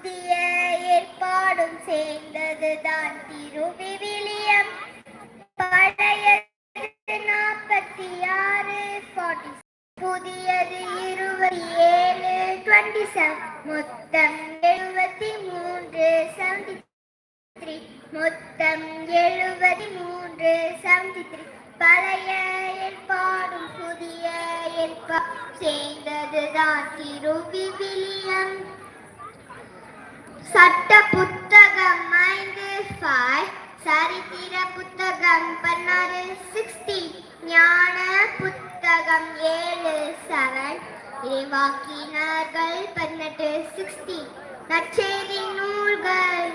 புதிய ஏற்பாடும் சேர்ந்ததுதான் திருவிவிலியம் பழைய நாற்பத்தி ஆறு ஃபார்ட்டி புதியது இருபத்தி ஏழு டுவெண்ட்டி செவன் மொத்தம் எழுபத்தி மூன்று செவன்டி த்ரீ மொத்தம் எழுபத்தி மூன்று செவன்டி த்ரீ பழைய ஏற்பாடும் புதிய ஏற்பாடும் சேர்ந்ததுதான் திருவிவிலியம் சட்ட புத்தகம் ஐந்து ஃபைவ் சரித்திர புத்தகம் பதினாறு சிக்ஸ்டி. ஞான புத்தகம் ஏழு செவன். இறைவாக்கினார்கள் பதினெட்டு சிக்ஸ்டி. நச்செய்தி நூல்கள்.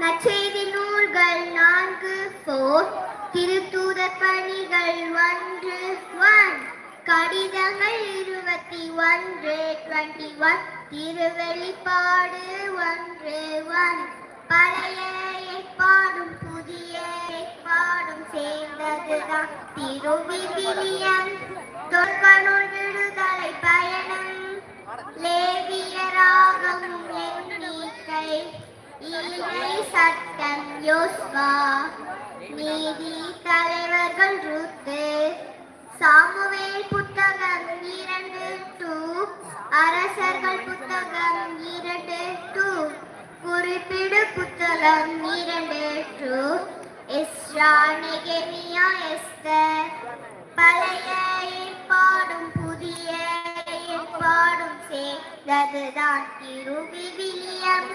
நச்செய்தி நூல்கள் நான்கு. ஃபோர் திருத்தூதர் பணிகள் ஒன்று. ஒன் கடிதங்கள் இருபத்தி ஒன்று. டுவெண்ட்டி ஒன் திருவெளிப்பாடு ஒன்று ஒன். பழைய ஏற்பாடும் புதிய ஏற்பாடும் சேர்ந்ததுதான் திருவிவிலியம் தொற்பனுள் விடுதலை பயணம் லேவியராகம் எண்ணிக்கை. ஈகை சட்டம் யோஸ்வா. நீதி தலைவர்கள் ருத்து. சாமுவேல் புத்தகம் இரண்டு டூ. அரசர்கள் புத்தகம் இரண்டு டூ குறிப்பிடு புத்தகம் இரண்டு டூ எஸ்ரா நெகெமியா எஸ்தர். பழைய ஏற்பாடும் புதிய ஏற்பாடும் சேர்ந்ததுதான் திருவிவிலியம்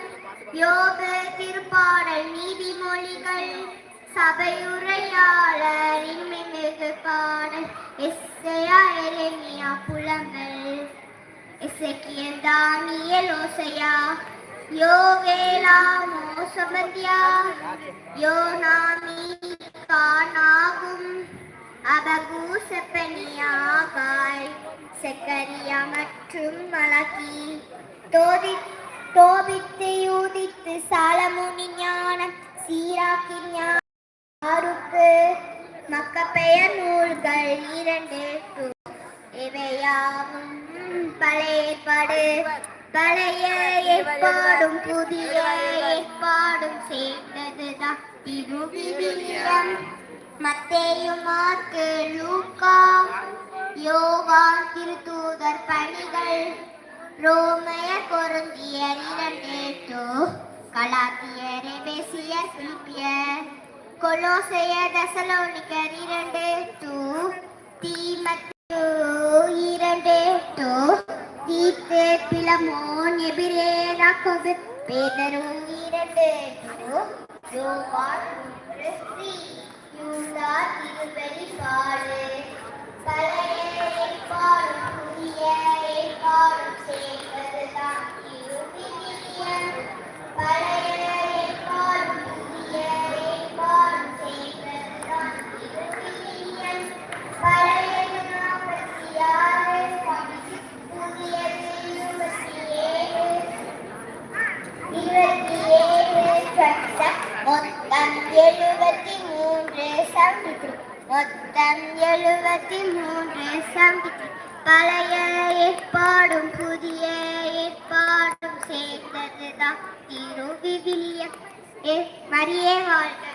யோக திருப்பாடல் நீதிமொழிகள் சபையுரையாளரின் மிகு பாடல். எஸ் எசேக்கியல் தானியேல் ஓசையா யோவேலா மோசமத்யா யோனாமி கானாகும் அபகு செப்பனியாகாய் செக்கரியா மற்றும் மலகி. தோதி தோபித்து யூதித்து சாலமுனி ஞானம் சீராக்கி ஞாருக்கு மக்கப்பெயர் நூல்கள் இரண்டு. இவையாவும் பழைய ஏற்பாடு பழைய ஏற்பாடும் புதிய ஏற்பாடும் சேர்ந்ததுதான். திருவிவிலியம் மத்தேயு மார்க்கு லூக்கா. யோவான் திருத்தூதர் பணிகள். ரோமய பொருந்தியர் இரண்டு டூ கலாத்தியர் எபேசியர் பிலிப்பியர். கொலோசையர் தெசலோனிக்கர் பிலமோன் எபிரே யாக்கோபு இரண்டு எழுபத்தி மூன்று செவன்டி மொத்தம் எழுபத்தி மூன்று செவன்டி பழைய ஏற்பாடும் புதிய ஏற்பாடும் சேர்ந்ததுதான் திருவிவிலியம் ஏ மரியே வாழ்க.